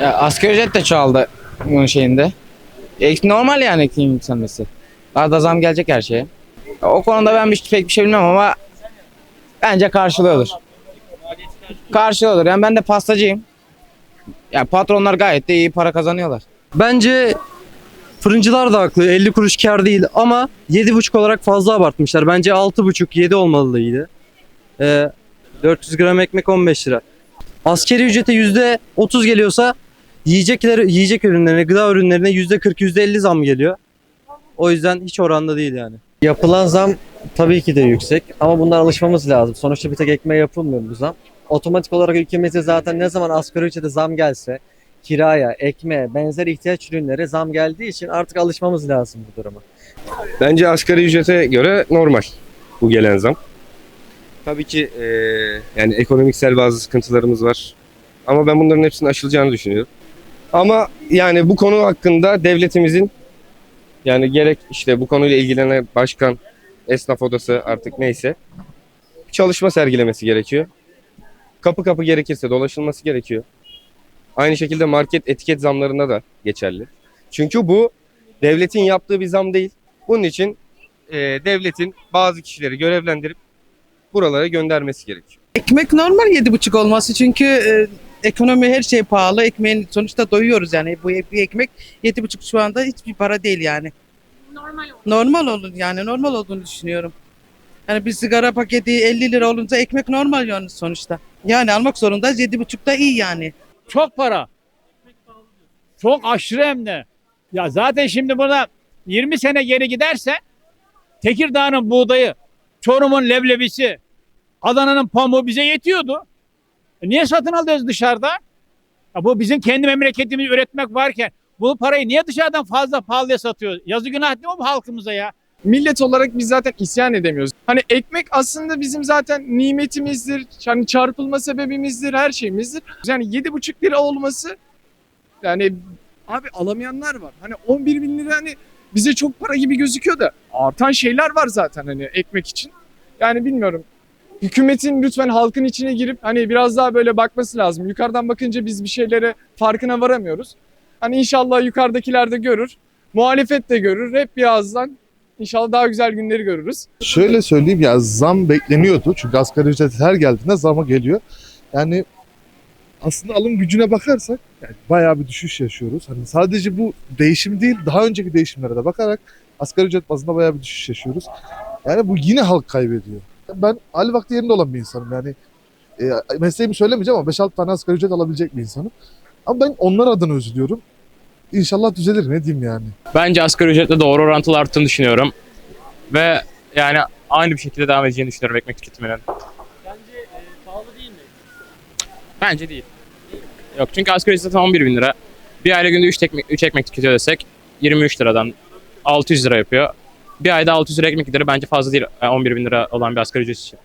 Ya asgari ücret de çoğaldı bunun şeyinde. E, normal yani ekmeğin yükselmesi. Daha da zam gelecek her şeye. O konuda ben bir, pek bir şey bilmem ama bence karşılıyordur. Karşılıyordur. Yani ben de pastacıyım. Ya patronlar gayet de iyi para kazanıyorlar. Bence fırıncılar da haklı. 50 kuruş kar değil ama 7,5 olarak fazla abartmışlar. Bence 6,5 7 olmalıydı. Ee, 400 gram ekmek 15 lira. Askeri ücrete %30 geliyorsa yiyecekler yiyecek ürünlerine, gıda ürünlerine %40 %50 zam geliyor. O yüzden hiç oranda değil yani. Yapılan zam tabii ki de yüksek ama bundan alışmamız lazım. Sonuçta bir tek ekmeğe yapılmıyor bu zam. Otomatik olarak ülkemizde zaten ne zaman asgari ücrete zam gelse kiraya, ekmeğe, benzer ihtiyaç ürünlere zam geldiği için artık alışmamız lazım bu duruma. Bence asgari ücrete göre normal bu gelen zam. Tabii ki eee, yani ekonomiksel bazı sıkıntılarımız var. Ama ben bunların hepsinin aşılacağını düşünüyorum. Ama yani bu konu hakkında devletimizin yani gerek işte bu konuyla ilgilenen başkan, esnaf odası artık neyse çalışma sergilemesi gerekiyor. Kapı kapı gerekirse dolaşılması gerekiyor. Aynı şekilde market etiket zamlarında da geçerli. Çünkü bu devletin yaptığı bir zam değil. Bunun için e, devletin bazı kişileri görevlendirip buralara göndermesi gerekiyor. Ekmek normal yedi buçuk olması çünkü e, ekonomi her şey pahalı. Ekmeğin sonuçta doyuyoruz yani. Bu bir ekmek yedi buçuk şu anda hiçbir para değil yani. Normal olur. Normal olur yani normal olduğunu düşünüyorum. Yani bir sigara paketi 50 lira olunca ekmek normal yani sonuçta. Yani almak zorundayız yedi buçuk da iyi yani. Çok para. Çok aşırı hem de. Ya zaten şimdi burada 20 sene geri giderse Tekirdağ'ın buğdayı, Çorum'un leblebisi, Adana'nın pamuğu bize yetiyordu. E niye satın alıyoruz dışarıda? Ya bu bizim kendi memleketimiz üretmek varken bu parayı niye dışarıdan fazla pahalıya satıyoruz? Yazı günah değil mi bu halkımıza ya? millet olarak biz zaten isyan edemiyoruz. Hani ekmek aslında bizim zaten nimetimizdir. Hani çarpılma sebebimizdir, her şeyimizdir. Yani 7,5 lira olması yani abi alamayanlar var. Hani 11 bin lira hani bize çok para gibi gözüküyor da artan şeyler var zaten hani ekmek için. Yani bilmiyorum. Hükümetin lütfen halkın içine girip hani biraz daha böyle bakması lazım. Yukarıdan bakınca biz bir şeylere farkına varamıyoruz. Hani inşallah yukarıdakiler de görür. Muhalefet de görür. Hep bir ağızdan İnşallah daha güzel günleri görürüz. Şöyle söyleyeyim ya zam bekleniyordu. Çünkü asgari ücret her geldiğinde zama geliyor. Yani aslında alım gücüne bakarsak yani bayağı bir düşüş yaşıyoruz. Hani sadece bu değişim değil daha önceki değişimlere de bakarak asgari ücret bazında bayağı bir düşüş yaşıyoruz. Yani bu yine halk kaybediyor. Ben hali vakti yerinde olan bir insanım yani. E, mesleğimi söylemeyeceğim ama 5-6 tane asgari ücret alabilecek bir insanım. Ama ben onlar adına üzülüyorum. İnşallah düzelir ne diyeyim yani. Bence asgari ücretle doğru orantılı arttığını düşünüyorum. Ve yani aynı bir şekilde devam edeceğini düşünüyorum ekmek tüketiminin. Bence pahalı değil mi? Bence değil. Yok çünkü asgari ücret zaten 11 bin lira. Bir aile günde 3 ekmek, 3 ekmek tüketiyor desek 23 liradan 600 lira yapıyor. Bir ayda 600 lira ekmek gideri bence fazla değil e, 11 bin lira olan bir asgari ücret için.